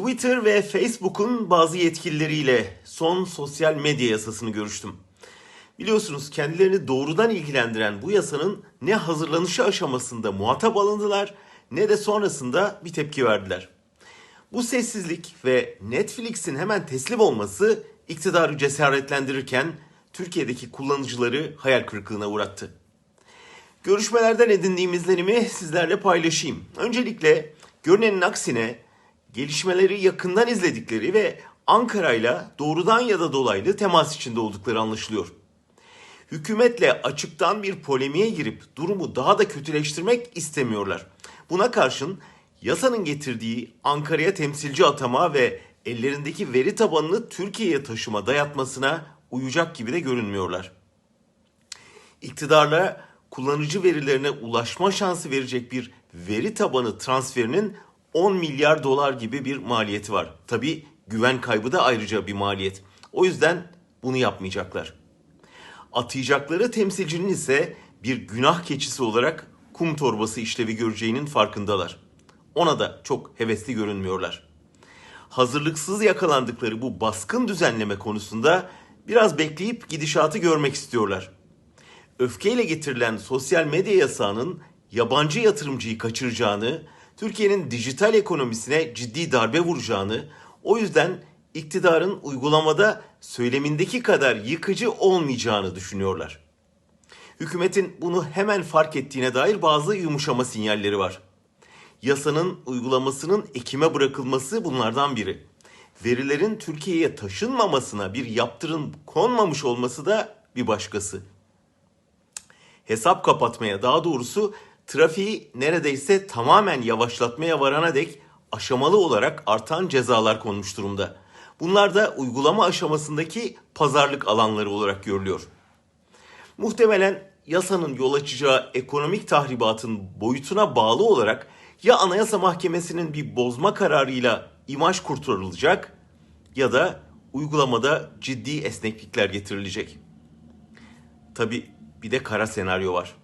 Twitter ve Facebook'un bazı yetkilileriyle son sosyal medya yasasını görüştüm. Biliyorsunuz kendilerini doğrudan ilgilendiren bu yasanın ne hazırlanışı aşamasında muhatap alındılar ne de sonrasında bir tepki verdiler. Bu sessizlik ve Netflix'in hemen teslim olması iktidarı cesaretlendirirken Türkiye'deki kullanıcıları hayal kırıklığına uğrattı. Görüşmelerden edindiğim izlenimi sizlerle paylaşayım. Öncelikle görünenin aksine gelişmeleri yakından izledikleri ve Ankara'yla doğrudan ya da dolaylı temas içinde oldukları anlaşılıyor. Hükümetle açıktan bir polemiğe girip durumu daha da kötüleştirmek istemiyorlar. Buna karşın yasanın getirdiği Ankara'ya temsilci atama ve ellerindeki veri tabanını Türkiye'ye taşıma dayatmasına uyacak gibi de görünmüyorlar iktidarla kullanıcı verilerine ulaşma şansı verecek bir veri tabanı transferinin 10 milyar dolar gibi bir maliyeti var. Tabi güven kaybı da ayrıca bir maliyet. O yüzden bunu yapmayacaklar. Atayacakları temsilcinin ise bir günah keçisi olarak kum torbası işlevi göreceğinin farkındalar. Ona da çok hevesli görünmüyorlar. Hazırlıksız yakalandıkları bu baskın düzenleme konusunda biraz bekleyip gidişatı görmek istiyorlar öfkeyle getirilen sosyal medya yasağının yabancı yatırımcıyı kaçıracağını, Türkiye'nin dijital ekonomisine ciddi darbe vuracağını, o yüzden iktidarın uygulamada söylemindeki kadar yıkıcı olmayacağını düşünüyorlar. Hükümetin bunu hemen fark ettiğine dair bazı yumuşama sinyalleri var. Yasanın uygulamasının Ekim'e bırakılması bunlardan biri. Verilerin Türkiye'ye taşınmamasına bir yaptırım konmamış olması da bir başkası hesap kapatmaya daha doğrusu trafiği neredeyse tamamen yavaşlatmaya varana dek aşamalı olarak artan cezalar konmuş durumda. Bunlar da uygulama aşamasındaki pazarlık alanları olarak görülüyor. Muhtemelen yasanın yol açacağı ekonomik tahribatın boyutuna bağlı olarak ya Anayasa Mahkemesi'nin bir bozma kararıyla imaj kurtarılacak ya da uygulamada ciddi esneklikler getirilecek. Tabi bir de kara senaryo var.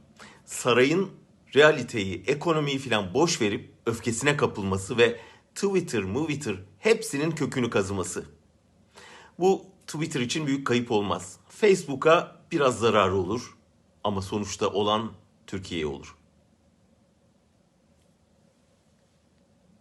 Sarayın realiteyi, ekonomiyi filan boş verip öfkesine kapılması ve Twitter, Movitr hepsinin kökünü kazıması. Bu Twitter için büyük kayıp olmaz. Facebook'a biraz zararı olur ama sonuçta olan Türkiye'ye olur.